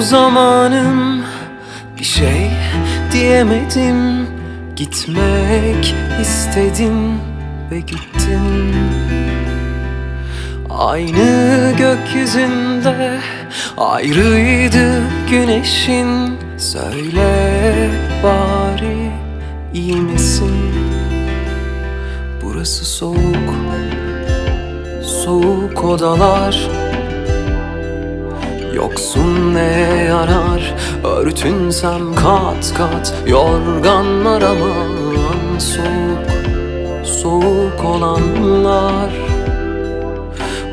zamanım bir şey diyemedim. Gitmek istedim ve gittim. Aynı gökyüzünde ayrıydı güneşin. Söyle bari iyi misin? Burası soğuk, soğuk odalar Yoksun neye yarar? Örtünsem kat kat Yorganlar aman Soğuk, soğuk olanlar.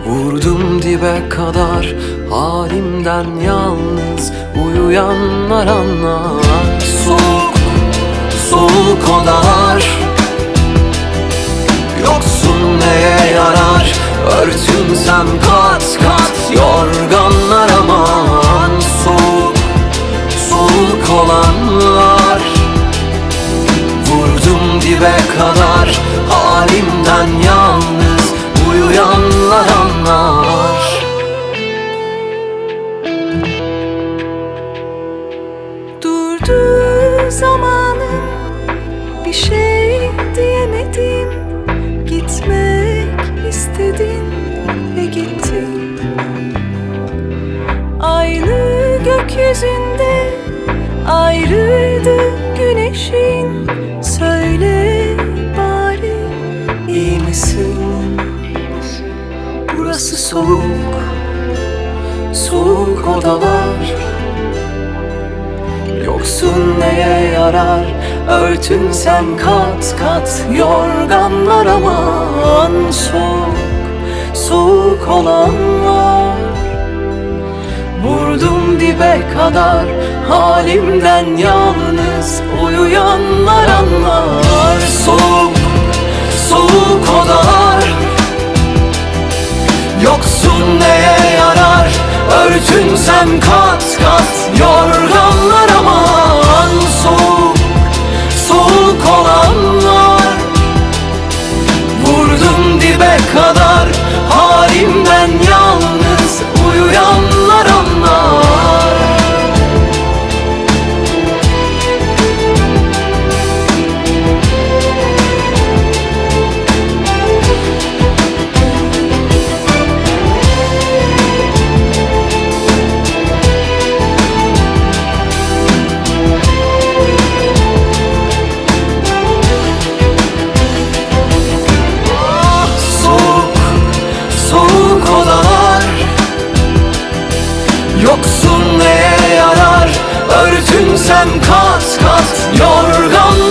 Vurdum dibe kadar Halimden yalnız Uyuyanlar anlar. Soğuk, soğuk odalar. Yoksun neye yarar? Örtünsem kat Aynı gökyüzünde ayrıydı güneşin. Söyle bari İyi misin? Burası soğuk Soğuk odalar. Yoksun neye yarar? Örtünsen kat kat Yorganlar aman Soğuk, soğuk olanlar Dibe kadar Halimden yalnız Uyuyanlar anlar. Soğuk, soğuk odalar. Yoksun neye yarar? Örtünsem kat kat sen kat kat yorganlar